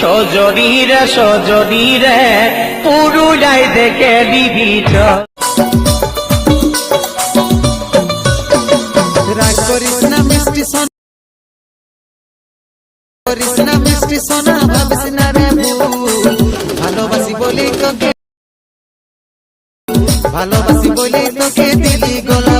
সজনীরে সজনীরে, পুরুলিয়ায় দেখে লিবিছ রাগ করিস না মিষ্টি সোনা। করিস না মিষ্টি সোনা, ভাবিস না রে ভালোবাসি বলি তোকে, ভালোবাসি বলি তোকে দিলি গোলা